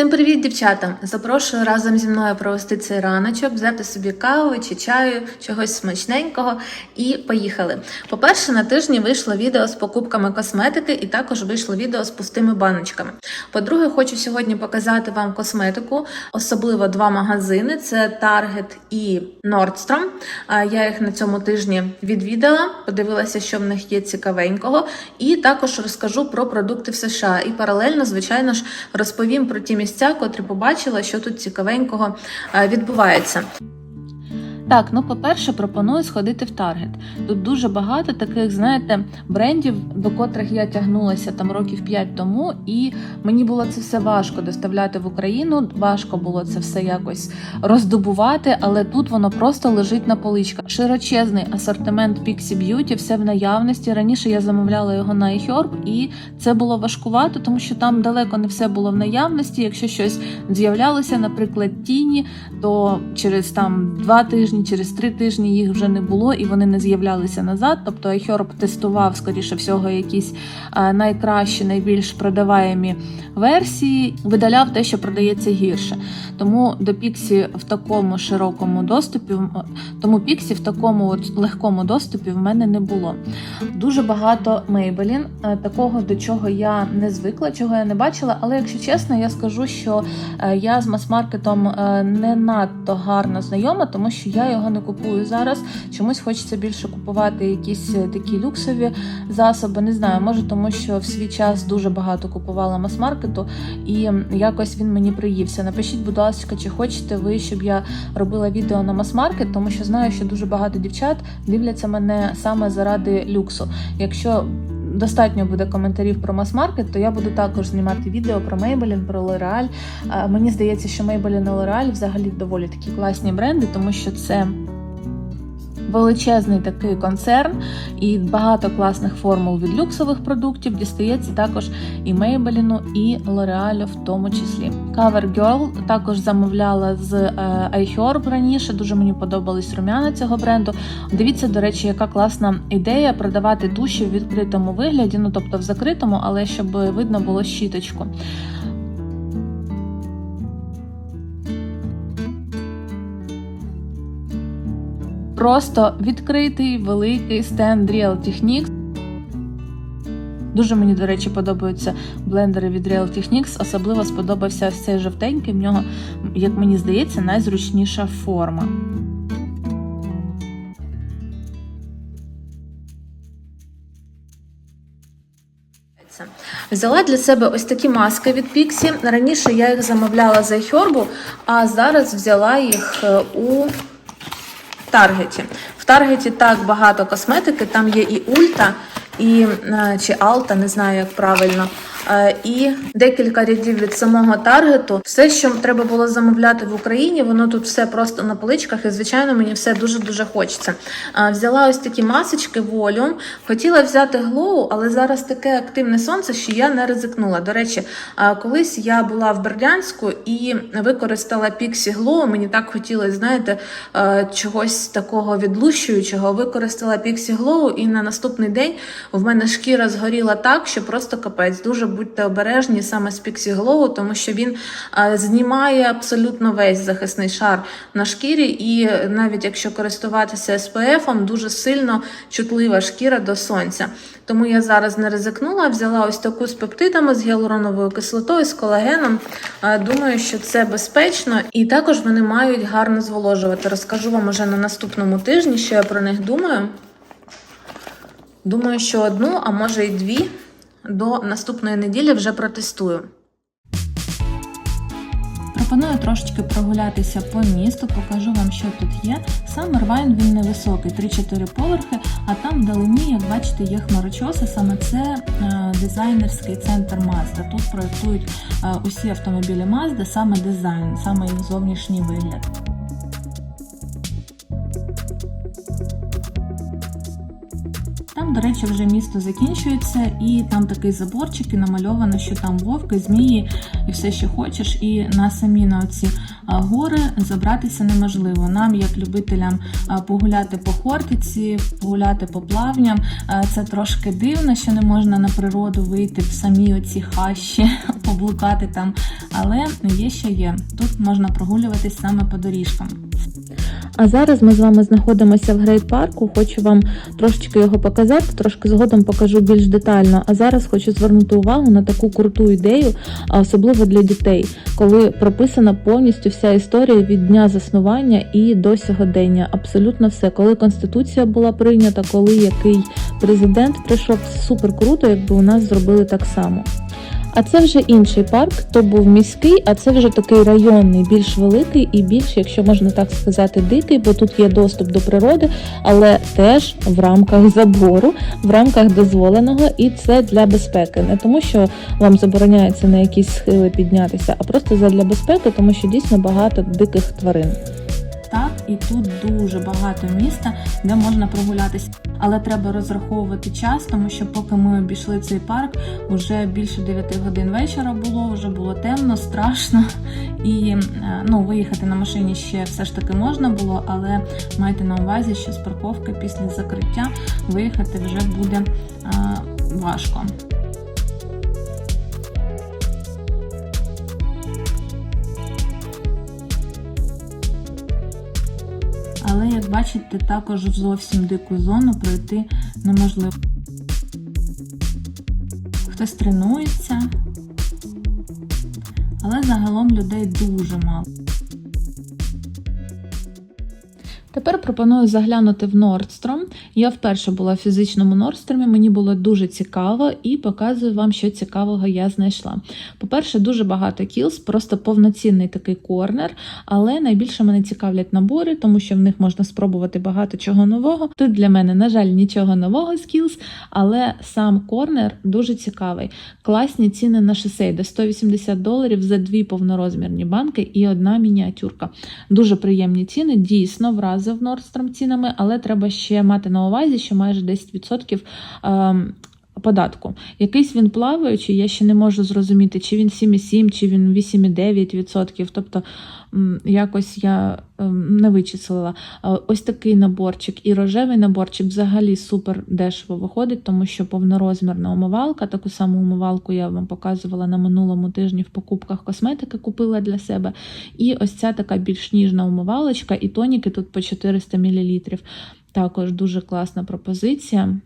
Всім привіт, дівчата! Запрошую разом зі мною провести цей раночок, взяти собі каву чи чаю, чогось смачненького і поїхали. По-перше, на тижні вийшло відео з покупками косметики, і також вийшло відео з пустими баночками. По-друге, хочу сьогодні показати вам косметику, особливо два магазини: це Target і Nordstrom. Я їх на цьому тижні відвідала, подивилася, що в них є цікавенького, і також розкажу про продукти в США. І паралельно, звичайно ж, розповім про ті місця, котрі побачила, що тут цікавенького е, відбувається. Так, ну по-перше, пропоную сходити в Таргет. Тут дуже багато таких, знаєте, брендів, до котрих я тягнулася там років 5 тому, і мені було це все важко доставляти в Україну. Важко було це все якось роздобувати, але тут воно просто лежить на поличках. Широчезний асортимент Pixie Beauty, все в наявності. Раніше я замовляла його на iHerb, і це було важкувато, тому що там далеко не все було в наявності. Якщо щось з'являлося, наприклад, тіні, то через там два тижні, через три тижні їх вже не було і вони не з'являлися назад. Тобто iHerb тестував, скоріше всього, якісь е, найкращі, найбільш продаваємі версії, видаляв те, що продається гірше. Тому до Pixie в такому широкому доступі, тому Pixie в такому от легкому доступі в мене не було. Дуже багато Maybelline, е, такого до чого я не звикла, чого я не бачила. Але якщо чесно, я скажу, що е, я з мас-маркетом е, не надто гарно знайома, тому що я його не купую зараз. Чомусь хочеться більше купувати якісь е, такі люксові засоби. Не знаю, може тому, що в свій час дуже багато купувала мас-маркету, і якось він мені приївся. Напишіть, будь ласка, чи хочете ви, щоб я робила відео на мас-маркет, тому що знаю, що дуже багато дівчат дивляться мене саме заради люксу. Якщо достатньо буде коментарів про мас-маркет, то я буду також знімати відео про Maybelline, про L'Oreal. Е, Мені здається, що Maybelline і L'Oreal взагалі доволі такі класні бренди, тому що це. Величезний такий концерн і багато класних формул від люксових продуктів дістається також і Maybelline, і L'Oreal в тому числі. CoverGirl також замовляла з е, iHerb раніше. Дуже мені подобались рум'яна цього бренду. Дивіться, до речі, яка класна ідея продавати туші в відкритому вигляді, ну тобто в закритому, але щоб видно було щіточку. Просто відкритий великий стенд Real Techniques. Дуже мені, до речі, подобаються блендери від Real Techniques. Особливо сподобався цей жовтенький. В нього, як мені здається, найзручніша форма. Взяла для себе ось такі маски від Pixie. Раніше я їх замовляла за iHerb, а зараз взяла їх е, у Таргеті. В Таргеті так багато косметики, там є і Ульта, і е, чи Алта, не знаю, як правильно. Е, І декілька рядів від самого таргету. Все, що треба було замовляти в Україні, воно тут все просто на поличках, і звичайно, мені все дуже дуже хочеться. Е, Взяла ось такі масочки Volume. Хотіла взяти Glow, але зараз таке активне сонце, що я не ризикнула. До речі, колись я була в Бердянську і використала Pixie Glow. Мені так хотілося, знаєте, чогось такого відлущуючого. Використала Pixie Glow, і на наступний день в мене шкіра згоріла так, що просто капець. Дуже будьте обережні саме з Pixie Glow, тому що він е, знімає абсолютно весь захисний шар на шкірі, і навіть якщо користуватися SPF, дуже сильно чутлива шкіра до сонця. Тому я зараз не ризикнула, взяла ось таку з пептидами, з гіалуроновою кислотою, з колагеном. Е, Думаю, що це безпечно, і також вони мають гарно зволожувати. Розкажу вам уже на наступному тижні, що я про них думаю. Думаю, що одну, а може й дві до наступної неділі вже протестую. Пропоную трошечки прогулятися по місту, покажу вам, що тут є. Сам Мервайн він невисокий, 3-4 поверхи, а там вдалині, як бачите, є хмарочоси. Саме це е, дизайнерський центр Mazda. Тут проєктують е, усі автомобілі Mazda, саме дизайн, саме їх зовнішній вигляд. До речі, вже місто закінчується, і там такий заборчик, і намальовано, що там вовки, змії і все, що хочеш. І на самі на ці гори забратися неможливо. Нам, як любителям, погуляти по Хортиці, погуляти по плавням. Це трошки дивно, що не можна на природу вийти в самі оці хащі, поблукати там. Але є, що є. Тут можна прогулюватись саме по доріжкам. А зараз ми з вами знаходимося в грейд-парку. Хочу вам трошечки його показати, трошки згодом покажу більш детально. А зараз хочу звернути увагу на таку круту ідею, особливо для дітей, коли прописана повністю вся історія від дня заснування і до сьогодення. Абсолютно все, коли конституція була прийнята, коли який президент прийшов, супер круто, якби у нас зробили так само. А це вже інший парк, то був міський, а це вже такий районний, більш великий і більш, якщо можна так сказати, дикий, бо тут є доступ до природи, але теж в рамках забору, в рамках дозволеного, і це для безпеки. Не тому, що вам забороняється на якісь схили піднятися, а просто для безпеки, тому що дійсно багато диких тварин так, і тут дуже багато міста, де можна прогулятися. Але треба розраховувати час, тому що поки ми обійшли цей парк, вже більше 9 годин вечора було, вже було темно, страшно. І е, ну, виїхати на машині ще все ж таки можна було, але майте на увазі, що з парковки після закриття виїхати вже буде а, е, важко. Бачите, також в зовсім дику зону пройти неможливо. Хтось тренується, але загалом людей дуже мало. Тепер пропоную заглянути в Нордстром. Я вперше була в фізичному Нордстромі, мені було дуже цікаво і показую вам, що цікавого я знайшла. По-перше, дуже багато кілс, просто повноцінний такий корнер, але найбільше мене цікавлять набори, тому що в них можна спробувати багато чого нового. Тут для мене, на жаль, нічого нового з кілс, але сам корнер дуже цікавий. Класні ціни на шосейди 180 доларів за дві повнорозмірні банки і одна мініатюрка. Дуже приємні ціни, дійсно враз вразив Nordstrom цінами, але треба ще мати на увазі, що майже 10% ем, податку. Якийсь він плаваючий, я ще не можу зрозуміти, чи він 7,7, чи він 8,9%. Тобто якось я ем, не вичислила. Ось такий наборчик і рожевий наборчик взагалі супер дешево виходить, тому що повнорозмірна умивалка, таку саму умивалку я вам показувала на минулому тижні в покупках косметики, купила для себе. І ось ця така більш ніжна умивалочка, і тоніки тут по 400 мл. Також дуже класна пропозиція.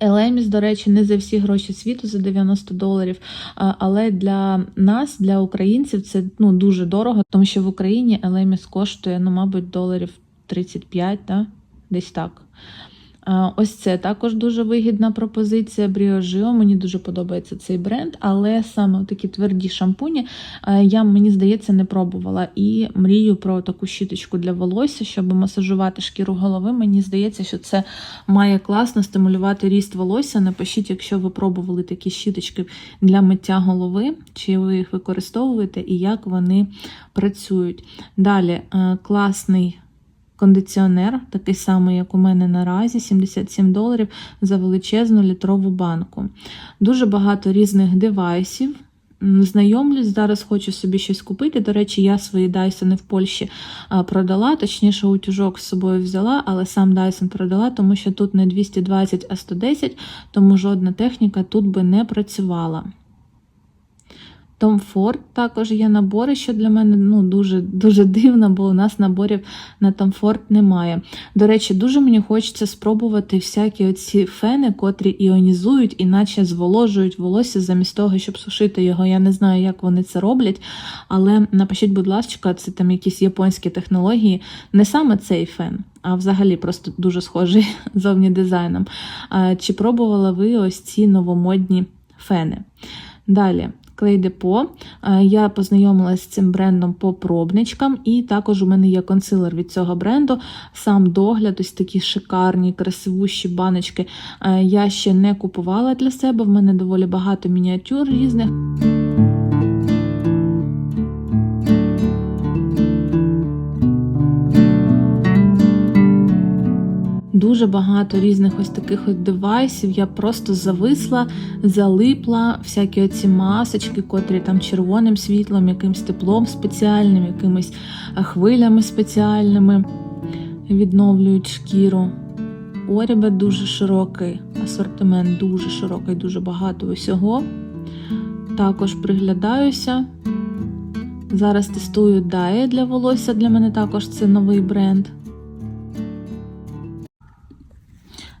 Елеміс, до речі, не за всі гроші світу за 90 доларів. Але для нас, для українців, це ну, дуже дорого, тому що в Україні Елеміс коштує, ну, мабуть, доларів 35, да? десь так. Ось це також дуже вигідна пропозиція Бріожіо. Мені дуже подобається цей бренд, але саме такі тверді шампуні я, мені здається, не пробувала. І мрію про таку щіточку для волосся, щоб масажувати шкіру голови. Мені здається, що це має класно стимулювати ріст волосся. Напишіть, якщо ви пробували такі щіточки для миття голови, чи ви їх використовуєте і як вони працюють. Далі класний кондиціонер, такий самий, як у мене наразі, 77 доларів за величезну літрову банку. Дуже багато різних девайсів. Знайомлюсь, зараз хочу собі щось купити. До речі, я свої Dyson в Польщі продала, точніше, утюжок з собою взяла, але сам Dyson продала, тому що тут не 220, а 110, тому жодна техніка тут би не працювала. Tom Ford також є набори, що для мене ну, дуже дуже дивно, бо у нас наборів на Tom Ford немає. До речі, дуже мені хочеться спробувати всякі оці фени, котрі іонізують, іначе зволожують волосся замість того, щоб сушити його. Я не знаю, як вони це роблять. Але напишіть, будь ласка, це там якісь японські технології. Не саме цей фен. А взагалі просто дуже схожий зовні дизайном. Чи пробували ви ось ці новомодні фени? Далі, Клей Депо. Я познайомилася з цим брендом по пробничкам, і також у мене є консилер від цього бренду. Сам догляд, ось такі шикарні, красивущі баночки. Я ще не купувала для себе, в мене доволі багато мініатюр різних. Дуже багато різних ось таких от девайсів. Я просто зависла, залипла, всякі оці масочки, котрі там червоним світлом, якимсь теплом спеціальним, якимись е, хвилями спеціальними відновлюють шкіру. Орібе дуже широкий, асортимент дуже широкий, дуже багато усього. Також приглядаюся. Зараз тестую Дає для волосся. Для мене також це новий бренд.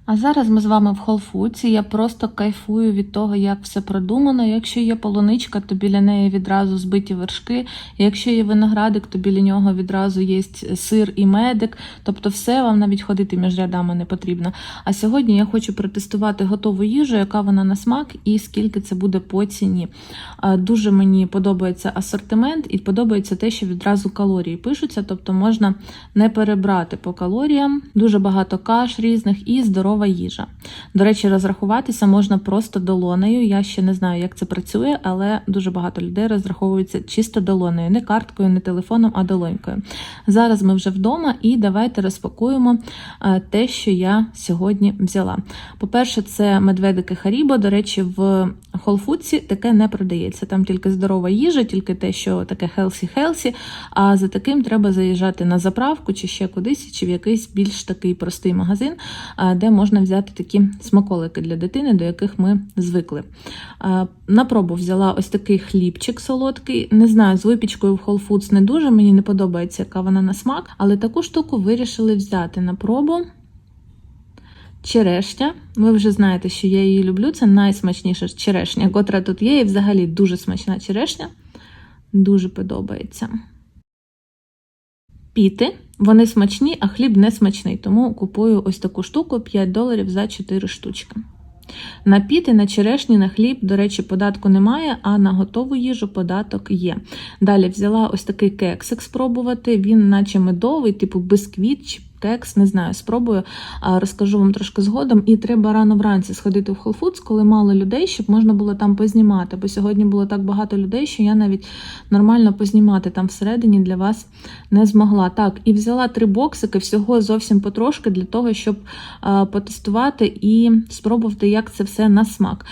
А зараз ми з вами в Foods. Я просто кайфую від того, як все продумано. Якщо є полуничка, то біля неї відразу збиті вершки. Якщо є виноградик, то біля нього відразу є сир і медик. Тобто, все вам навіть ходити між рядами не потрібно. А сьогодні я хочу протестувати готову їжу, яка вона на смак і скільки це буде по ціні. Дуже мені подобається асортимент і подобається те, що відразу калорії пишуться, тобто можна не перебрати по калоріям. Дуже багато каш різних і здорова їжа. До речі, розрахуватися можна просто долонею. Я ще не знаю, як це працює, але дуже багато людей розраховуються чисто долонею, не карткою, не телефоном, а долонькою. Зараз ми вже вдома, і давайте розпакуємо е, те, що я сьогодні взяла. По-перше, це медведики Харібо. До речі, в Whole таке не продається. Там тільки здорова їжа, тільки те, що таке хелсі-хелсі. А за таким треба заїжджати на заправку чи ще кудись, чи в якийсь більш такий простий магазин, е, де можна взяти такі смаколики для дитини, до яких ми звикли. На пробу взяла ось такий хлібчик солодкий. Не знаю, з випічкою в Whole Foods не дуже, мені не подобається, яка вона на смак, але таку штуку вирішили взяти на пробу. Черешня. Ви вже знаєте, що я її люблю. Це найсмачніша черешня, котра тут є, і взагалі дуже смачна черешня. Дуже подобається. Піти. Вони смачні, а хліб не смачний, тому купую ось таку штуку 5 доларів за 4 штучки. На піти, на черешні, на хліб, до речі, податку немає, а на готову їжу податок є. Далі взяла ось такий кексик спробувати. Він, наче медовий, типу бисквіт чи кекс, не знаю, спробую, розкажу вам трошки згодом. І треба рано вранці сходити в Whole Foods, коли мало людей, щоб можна було там познімати. Бо сьогодні було так багато людей, що я навіть нормально познімати там всередині для вас не змогла. Так, і взяла три боксики, всього зовсім потрошки для того, щоб потестувати і спробувати, як це все на смак.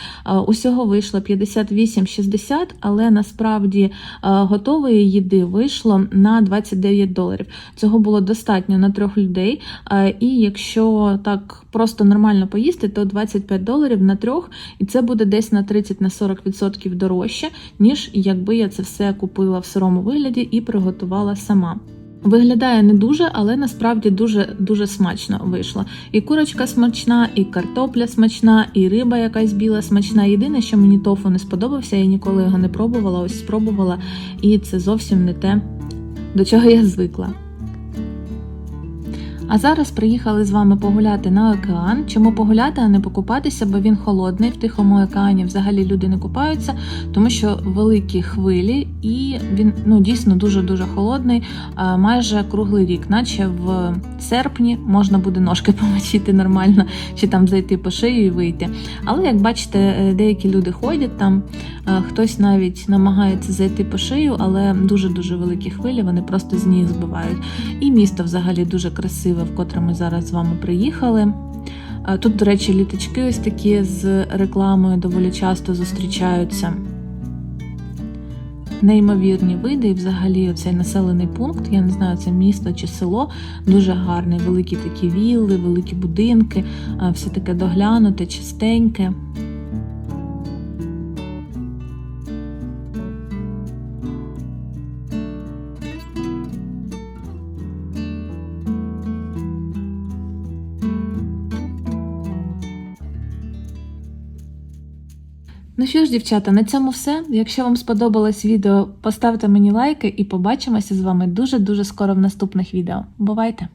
Усього вийшло 58,60, але насправді готової їди вийшло на 29 доларів. Цього було достатньо на трьох людей. Е, І якщо так просто нормально поїсти, то 25 доларів на трьох, і це буде десь на 30-40% дорожче, ніж якби я це все купила в сирому вигляді і приготувала сама. Виглядає не дуже, але насправді дуже дуже смачно вийшло. І курочка смачна, і картопля смачна, і риба якась біла смачна. Єдине, що мені тофу не сподобався, я ніколи його не пробувала, ось спробувала, і це зовсім не те, до чого я звикла. А зараз приїхали з вами погуляти на океан. Чому погуляти, а не покупатися, бо він холодний. В Тихому океані взагалі люди не купаються, тому що великі хвилі, і він ну дійсно дуже дуже холодний, майже круглий рік, наче в серпні можна буде ножки помочити нормально, чи там зайти по шию і вийти. Але як бачите, е, деякі люди ходять там, хтось навіть намагається зайти по шию, але дуже дуже великі хвилі, вони просто з ніг збивають. І місто взагалі дуже красиве, в котре ми зараз з вами приїхали. Тут, до речі, літачки ось такі з рекламою доволі часто зустрічаються. Неймовірні види, і взагалі оцей населений пункт, я не знаю, це місто чи село, дуже гарний. Великі такі вілли, великі будинки, все таке доглянуте, чистеньке. Ну що ж, дівчата, на цьому все. Якщо вам сподобалось відео, поставте мені лайки і побачимося з вами дуже-дуже скоро в наступних відео. Бувайте!